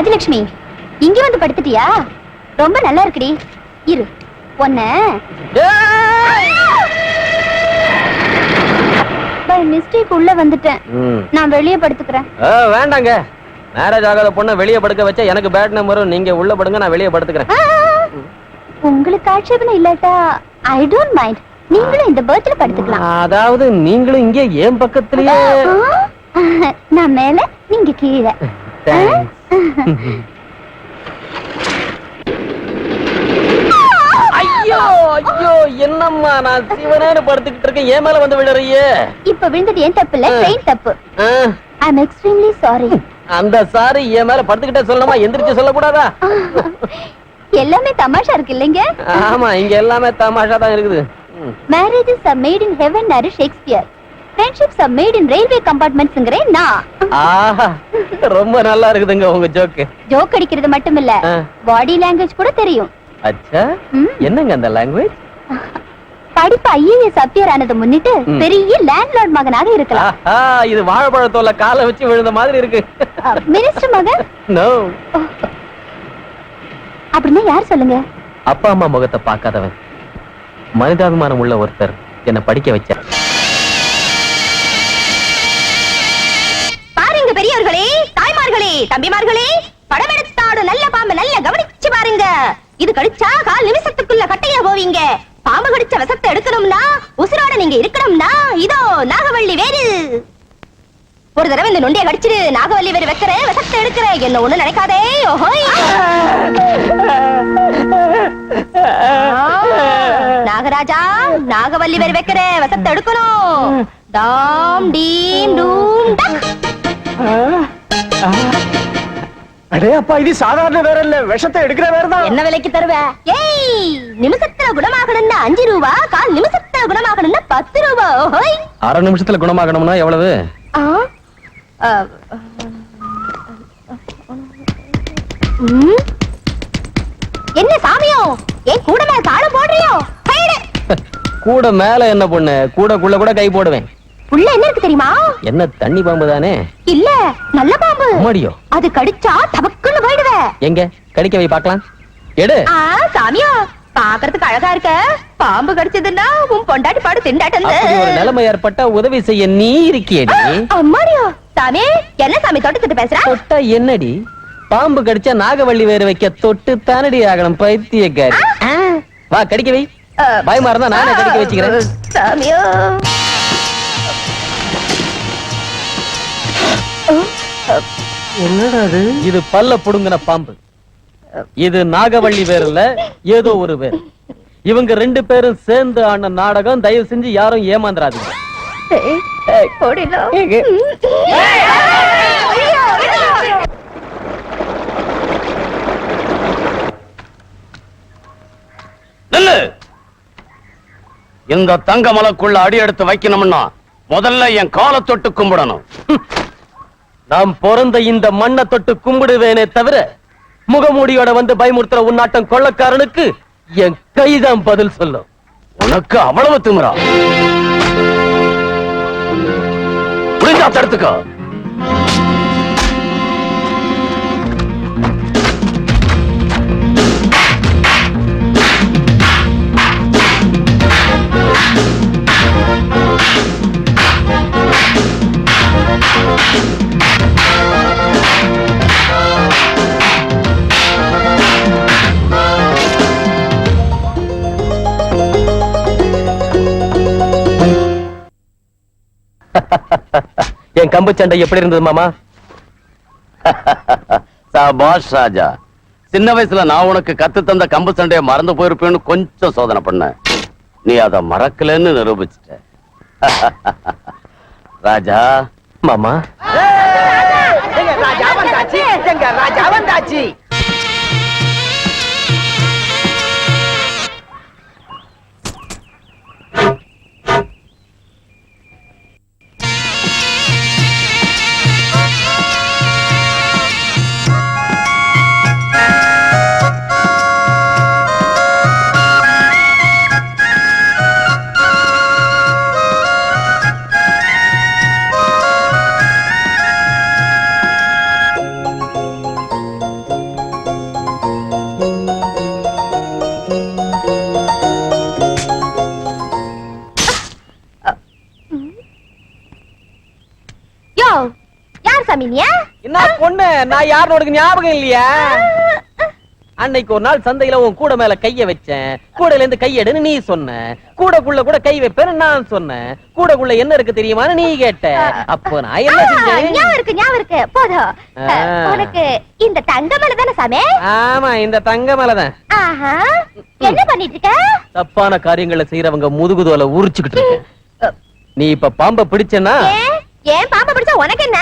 ராஜலட்சுமி இங்க வந்து படுத்துட்டியா? ரொம்ப நல்லா இருக்குடி. இரு ஒன்ன மிஸ்டேக் உள்ள வந்துட்டேன். நான் வெளியே படுத்துக்கிறேன். வேண்டாங்க. மேரேஜ் ஆகாத பொண்ணை வெளியே படுக்க வச்சா எனக்கு பேட் நம்பரும் நீங்க உள்ள படுங்க நான் வெளியே படுத்துக்கிறேன். உங்களுக்கு ஆட்சேபனை இல்லாட்டா ஐ டோன்ட் மைண்ட் நீங்களும் இந்த பர்த்ல படுத்துக்கலாம். அதாவது நீங்களும் இங்கே என் பக்கத்துலயே நான் மேல நீங்க கீழே. ஐயோ ஐயோ என்னம்மா நான் சிவனேன்னு படுத்துக்கிட்டு இருக்கேன். ஏன் மேல வந்து விடுறியே இப்ப விழுந்தது ஏன் தப்பு இல்ல. ட்ரெயின் தப்பு. ஐ அம் எக்ஸ்ட்ரீம்லி சாரி அந்த சாரி என் மேல படுத்துக்கிட்டே சொல்லணுமா? எந்திரிச்சு சொல்லக்கூடாதா? எல்லாமே தமாஷா இருக்கு இல்லைங்க? ஆமா இங்க எல்லாமே தமாஷா தான் இருக்குது. Marriages are made in heaven Shakespeare friendships are made in railway கம்பார்ட்மெண்ட்ஸ்ங்கறேன் நான் ஆஹா ரொம்ப நல்லா இருக்குதுங்க உங்க ஜோக்கு. ஜோக் அடிக்கிறது மட்டும் இல்ல. பாடி லாங்குவேஜ் கூட தெரியும். அச்சா. என்னங்க அந்த லாங்குவேஜ் படிப்பு ஐஏஎஸ் அப்பியர் ஆனதை முன்னிட்டு. பெரிய லேண்ட்லார்ட் மகனாக இருக்கலாம். இது வாழைப்பழத்தோல காலை வச்சு விழுந்த மாதிரி இருக்கு. மினிஸ்டர் மகன் நோ அப்படின்னா யார் சொல்லுங்க? அப்பா அம்மா முகத்தை பார்க்காதவன். மனிதாபிமானம் உள்ள ஒருத்தர் என்னை படிக்க வச்சார். தம்பிமார்களே படம் எடுத்தாடு நல்ல பாம்பு நல்ல கவனிச்சு பாருங்க. இது கடிச்சா கால் நிமிஷத்துக்குள்ள கட்டையா போவீங்க. பாம்பு கடிச்ச விஷத்தை எடுக்கணும்னா உசுரோட நீங்க இருக்கணும்னா இதோ நாகவள்ளி வேறு ஒரு தடவை இந்த நொண்டிய கடிச்சிரு நாகவல்லி வேறு வைக்கிற விஷத்தை எடுக்கிற. என்ன ஒண்ணு நினைக்காதே ஓஹோய். நாகராஜா நாகவல்லி வேறு வைக்கிற விஷத்தை எடுக்கணும். தாம் டீம் டூம் டக். அடே அப்பா இது சாதாரண வேற இல்ல விஷத்தை எடுக்கிற வேற தான் என்ன விலைக்கு தருவ? ஏய் நிமிஷத்துல குணமாகணும்னா அஞ்சு ரூபா கால் நிமிஷத்துல குணமாகணும்னா பத்து ரூபா. ஓஹோய். அரை நிமிஷத்துல குணமாகணும்னா எவ்வளவு? என்ன சாமியோ? ஏன் கூட மேல தாளம் போடுறியோ. கூட மேல என்ன பொண்ணு? கூடக்குள்ள கூட கை போடுவேன். உள்ள என்ன இருக்கு தெரியுமா? என்ன தண்ணி பாம்பு தானே? இல்ல நல்ல பாம்பு. அம்மாடியோ. அது கடிச்சா தபக்குன்னு போயிடுவ. எங்க? கடிக்க வை பார்க்கலாம். எடு. சாமியோ பாக்குறதுக்கு அழகா இருக்க. பாம்பு கடிச்சதுன்னா உன் பொண்டாட்டி பாடு திண்டாட்டம் ஒரு நிலைமை ஏற்பட்டா உதவி செய்ய நீ இருக்கியடி. அம்மாடியோ சாமி என்ன சாமி தொட்டு தொட்டு பேசுற? தொட்டா என்னடி? பாம்பு கடிச்சா நாகவள்ளி வேறு வைக்க தொட்டு தானடி ஆகணும் பைத்தியக்காரி. வா கடிக்க வை. பயமா இருந்தா நானே கடிக்க வச்சுக்கிறேன். சாமியோ. என்னடா அது? இது பல்ல புடுங்கின பாம்பு. இது நாகவள்ளி இல்ல ஏதோ ஒரு வேர். இவங்க ரெண்டு பேரும் சேர்ந்து ஆன நாடகம் தயவு செஞ்சு யாரும் ஏமாந்துறாதீங்க. போடிலோ நில்லு. இந்த தங்க மலைக்குள்ள அடி எடுத்து வைக்கணும்னா முதல்ல என் காலை தொட்டு கும்பிடணும். நாம் பிறந்த இந்த மண்ணை தொட்டு கும்பிடுவேனே தவிர முகமூடியோட வந்து பயமுறுத்துற உன்னாட்டம் கொள்ளக்காரனுக்கு என் கைதான் பதில் சொல்லும். உனக்கு அவ்வளவு திமிரா. புரிஞ்சா தடுத்துக்கோ. என் கம்பு சண்டை எப்படி இருந்தது மாமா? சபாஷ் ராஜா சின்ன வயசுல நான் உனக்கு கத்து தந்த கம்பு சண்டைய மறந்து போயிருப்பேன்னு கொஞ்சம் சோதனை பண்ண. நீ அதை மறக்கலன்னு நிரூபிச்சிட்ட. ராஜா. மாமா. ராஜா வந்தாச்சு எங்க ராஜா வந்தாச்சு. நான் யாருன்னு உனக்கு ஞாபகம் இல்லையா? அன்னைக்கு ஒரு நாள் சந்தையில உன் கூட மேல கைய வச்சேன். கூடையில இருந்து கையெடுன்னு நீ சொன்ன. கூடைக்குள்ள கூட கை வைப்பேன்னு நான் சொன்னேன். கூடைக்குள்ள என்ன இருக்கு தெரியுமான்னு நீ கேட்ட. அப்போ நான் என்ன செஞ்சேன்? ஞாபகம் இருக்கு ஞாபகம் இருக்கு. போதும். உனக்கு இந்த தங்கமலை தானே சாமி? ஆமா இந்த தங்க மேலதான் ஆஹா. என்ன பண்ணிட்டு இருக்க? தப்பான காரியங்களை செய்யறவங்க முதுகுதோல உரிச்சுக்கிட்டு இருக்கேன். நீ இப்ப பாம்ப பிடிச்சனா ஏன் பாம்பை பிடிச்சா உனக்கு என்ன?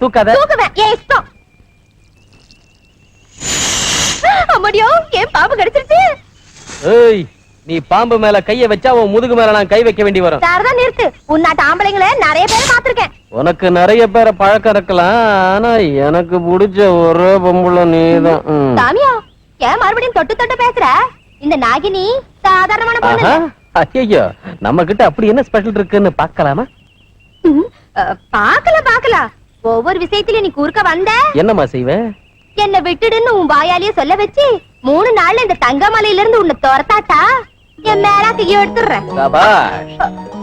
தூக்காத. தூக்குவேன் ஏன் இஷ்டம் அம்மாடியோ ஏன் பாம்பு கடிச்சிருச்சு? ஏய் நீ பாம்பு மேல கைய வச்சா உன் முதுகு மேல நான் கை வைக்க வேண்டி வரும். சாரதான் நிறுத்து. உன்னாட்ட ஆம்பளைங்களை நிறைய பேரை பாத்திருக்கேன் உனக்கு நிறைய பேரை பழக்கம் இருக்கலாம். ஆனா எனக்கு பிடிச்ச ஒரே நீதான். சாமியா ஏன் மறுபடியும் தொட்டு தொட்டு பேசுற? இந்த நாகினி சாதாரணமான பொண்ணு. ஐயோ நம்ம கிட்ட அப்படி என்ன ஸ்பெஷல் இருக்குன்னு பார்க்கலாமா? ம், அஹ், பாக்கல பாக்கல ஒவ்வொரு விஷயத்திலயும் நீ குறுக்க வந்த? என்னம்மா செய்வேன்? என்ன விட்டுடுன்னு உன் வாயாலேயே சொல்ல வச்சு மூணு நாள்ல இந்த தங்கமலையில இருந்து உன்னை துரத்தாட்டா? என் மேலாக்கு எடுத்துடுறேன்.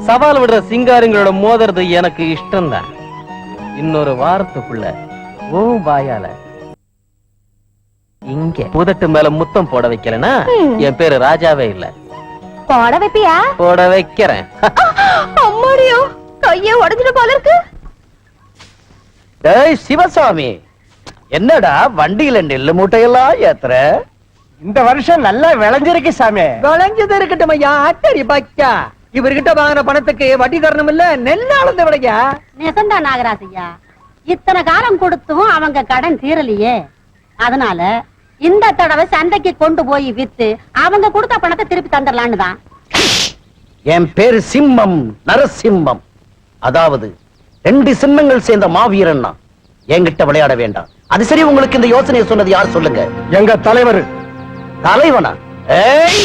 சவால் விடுற சிங்காரிங்களோட மோதுறது எனக்கு இஷ்டம்தான். இன்னொரு வாரத்துக்குள்ள ஓ வாயால இங்க புதட்டு மேல முத்தம் போட வைக்கலனா. என் பேரு ராஜாவே இல்ல. போட வைப்பியா? போட வைக்கிறேன். அம்மாடியோ கையே உடஞ்சிட்டு போல இருக்கு. டேய் சிவசாமி என்னடா வண்டியில நெல்லு மூட்டையெல்லாம் ஏத்துற? இந்த வருஷம் நல்லா விளைஞ்சிருக்கு சாமி. விளைஞ்சது இருக்கட்டும் ஐயா அட்டடி பச்சா இவர்கிட்ட வாங்கின பணத்துக்கு வட்டி தரணும் இல்ல நெல் அளந்து விடையா நெசந்தா நாகராஜையா இத்தனை காலம் கொடுத்தும் அவங்க கடன் தீரலையே. அதனால இந்த தடவை சந்தைக்கு கொண்டு போய் வித்து அவங்க கொடுத்த பணத்தை திருப்பி தந்துடலான்னு தான். என் பேரு சிம்மம் நரசிம்மம். அதாவது ரெண்டு சிம்மங்கள் சேர்ந்த மாவீரன் நான். என்கிட்ட விளையாட வேண்டாம். அது சரி உங்களுக்கு இந்த யோசனையை சொன்னது யார்? சொல்லுங்க. எங்க தலைவர். தலைவனா? ஏய்?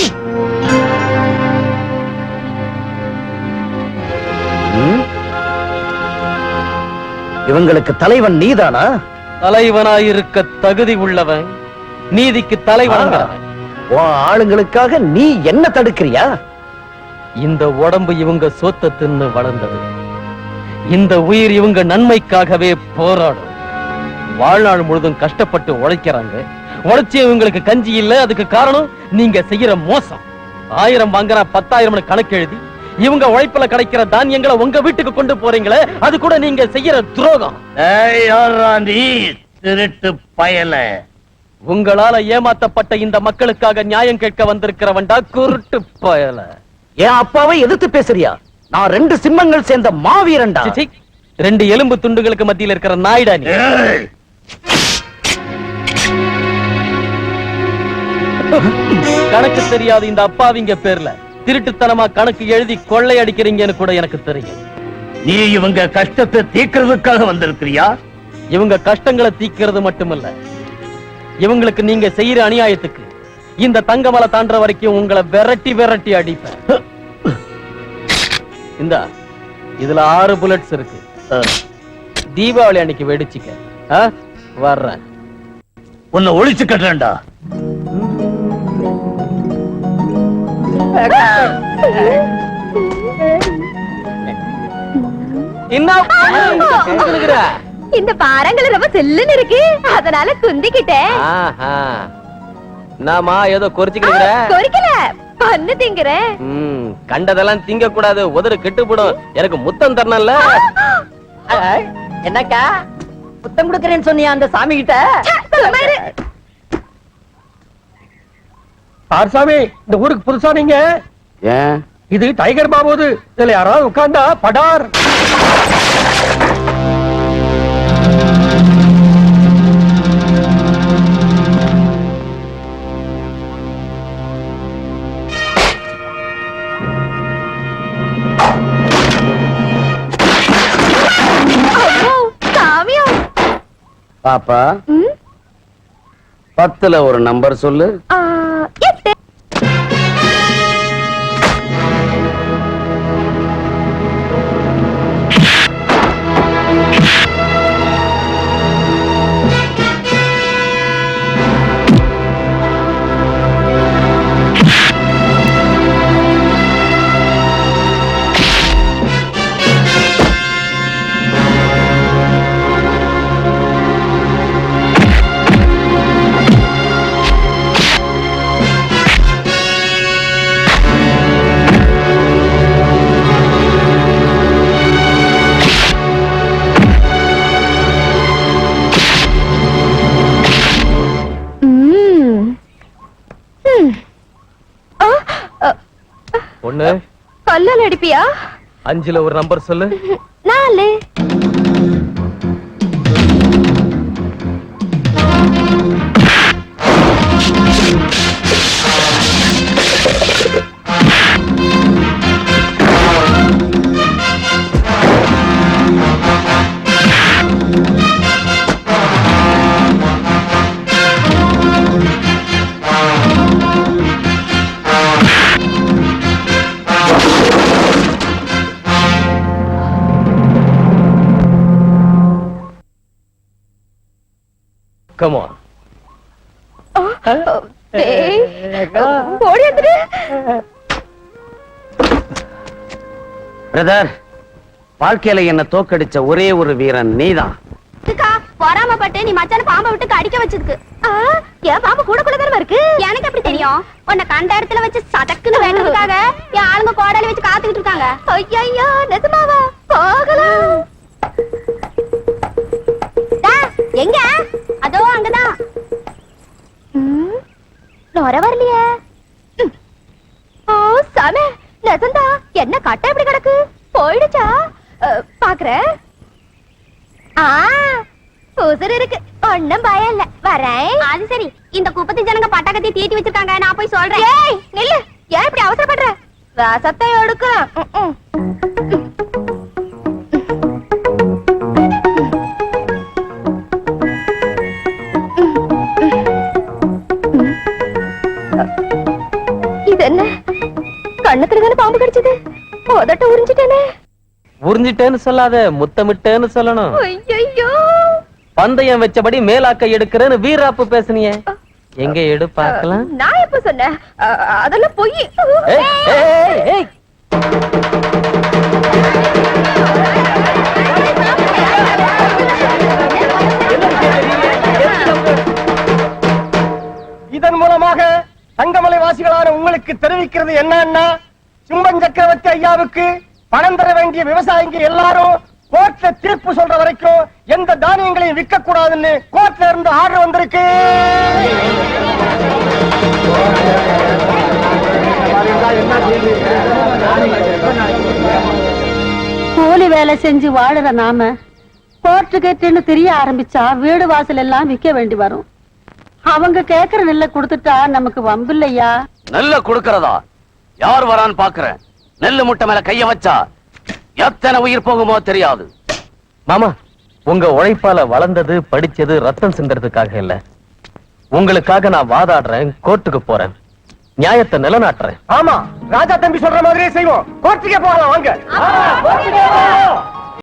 இவங்களுக்கு தலைவன் நீதானா? தலைவனாயிருக்க தகுதி உள்ளவன் நீதிக்கு உன் ஆளுங்களுக்காக நீ என்ன தடுக்கிறியா? இந்த உடம்பு இவங்க சொத்த தின்னு வளர்ந்தது. இந்த உயிர் இவங்க நன்மைக்காகவே போராடும். வாழ்நாள் முழுதும் கஷ்டப்பட்டு உழைக்கிறாங்க. உழைச்சி இவங்களுக்கு கஞ்சி இல்ல அதுக்கு காரணம் நீங்க செய்யற மோசம். ஆயிரம் வாங்குறா பத்தாயிரம் கணக்கு எழுதி இவங்க உழைப்புல கிடைக்கிற தானியங்களை உங்க வீட்டுக்கு கொண்டு போறீங்களே அது கூட நீங்க செய்யற துரோகம். திருட்டு பயல. உங்களால ஏமாத்தப்பட்ட இந்த மக்களுக்காக நியாயம் கேட்க வந்திருக்கிறவன்டா குருட்டு பயல. என் அப்பாவை எதிர்த்து பேசுறியா? நான் ரெண்டு சிம்மங்கள் சேர்ந்த மாவீரன்டா. ரெண்டு எலும்பு துண்டுகளுக்கு மத்தியில இருக்கிற நாய்டா நீ. கணக்கு தெரியாது இந்த அப்பாவிங்க பேர்ல திருட்டுத்தனமா கணக்கு எழுதி கொள்ளை அடிக்கிறீங்கன்னு கூட எனக்கு தெரியும். நீ இவங்க கஷ்டத்தை தீர்க்கிறதுக்காக வந்திருக்கிறியா? இவங்க கஷ்டங்களை தீக்கிறது மட்டுமல்ல. இவங்களுக்கு நீங்க செய்யற அநியாயத்துக்கு இந்த தங்கமலை தாண்டுற வரைக்கும் உங்களை விரட்டி விரட்டி அடிப்பேன். இந்தா இதுல ஆறு புல்லட்ஸ் இருக்கு. தீபாவளி அன்னைக்கு வெடிச்சுக்க? வர்றேன். உன்னை ஒழிச்சு கட்டுறேன்டா? இந்த பாறங்கள் ரொம்ப செல்லுன்னு இருக்கு. அதனால குந்திக்கிட்டேன். ஆஹா. என்னம்மா ஏதோ கொறிச்சுக்கிற கொறிக்கல. பண்ணு திங்குறேன். கண்டதெல்லாம் திங்க கூடாது உதடு கெட்டு போடும் எனக்கு முத்தம் தரணும்ல. என்னக்கா? புத்தம் கொடுக்கறேன்னு சொன்னியா அந்த சாமி கிட்ட இரு. சாமி இந்த ஊருக்கு புதுசா நீங்க? ஏன்? இது டைகர் பாபோது இதுல யாராவது உட்கார்ந்தா படார். பாப்பா பத்துல ஒரு நம்பர் சொல்லு. ஒண்ணு கல்லால் அடிப்பியா? அஞ்சுல ஒரு நம்பர் சொல்லு. நாலு. கமான் பிரதர் வாழ்க்கையில என்ன தோக்கடிச்ச ஒரே ஒரு வீரன் நீதான். பொறாமப்பட்டு நீ மச்சான பாம்பை விட்டு அடிக்க வச்சிருக்கு என் பாம்பு கூட கூட தானே இருக்கு? எனக்கு எப்படி தெரியும்? உன்னை கண்ட இடத்துல வச்சு சதக்குன்னு வேண்டதுக்காக என் ஆளுங்க கோடாலி வச்சு காத்துக்கிட்டு இருக்காங்க. ஐயோ நிஜமாவா? போகலாம். நொர வரலையே. ஓ சாமி நிஜந்தா என்ன கட்ட எப்படி கிடக்கு? போயிடுச்சா? அஹ், பாக்குறேன். ஆ உசுர் இருக்கு. ஒண்ணும் பயம் இல்ல. வரேன். அது சரி. இந்த குப்பத்தி ஜனங்க பட்டாக்கத்தி தீட்டி வச்சிருக்காங்க. நான் போய் சொல்றேன். ஏய் நில்லு. ஏன் இப்படி அவசரப்படுற? ரசத்தை எடுக்கலாம் என்ன? கண்ணத்துல தானே பாம்பு கடிச்சது? உதட்ட உறிஞ்சிட்டேனே. உறிஞ்சிட்டேன்னு சொல்லாத முத்தமிட்டேன்னு சொல்லணும். ஐயோ பந்தயம் வச்சபடி மேலாக்க எடுக்கிறேன்னு வீராப்பு பேசுனியே. எங்க எடு பார்க்கலாம். நான் எப்ப சொன்னேன்? அதெல்லாம் பொய். இதன் மூலமாக தங்கமலை வாசிகளான உங்களுக்கு தெரிவிக்கிறது என்னன்னா சிம்பன் சக்கரவர்த்தி ஐயாவுக்கு பணம் தர வேண்டிய விவசாயிங்க எல்லாரும் கோர்ட்ல தீர்ப்பு சொல்ற வரைக்கும் எந்த தானியங்களையும் விற்க கூடாதுன்னு கோர்ட்ல இருந்து ஆர்டர் வந்திருக்கு. கூலி வேலை செஞ்சு வாழற நாம கோர்ட்டு கேட்டுன்னு தெரிய ஆரம்பிச்சா வீடு வாசல் எல்லாம் விக்க வேண்டி வரும். அவங்க கேக்குற நெல்லை கொடுத்துட்டா நமக்கு வம்பு இல்லையா நெல்ல கொடுக்கறதா? யார் வரான்னு பாக்குறேன். நெல்லு முட்டை மேல கைய வச்சா எத்தனை உயிர் போகுமோ தெரியாது. மாமா உங்க உழைப்பால வளர்ந்தது படிச்சது ரத்தம் சிந்தறதுக்காக இல்ல. உங்களுக்காக நான் வாதாடுறேன் கோர்ட்டுக்கு போறேன். நியாயத்தை நிலநாட்டுறேன். ஆமா ராஜா தம்பி சொல்ற மாதிரியே செய்வோம். கோர்ட்டுக்கே போகலாம் வாங்க.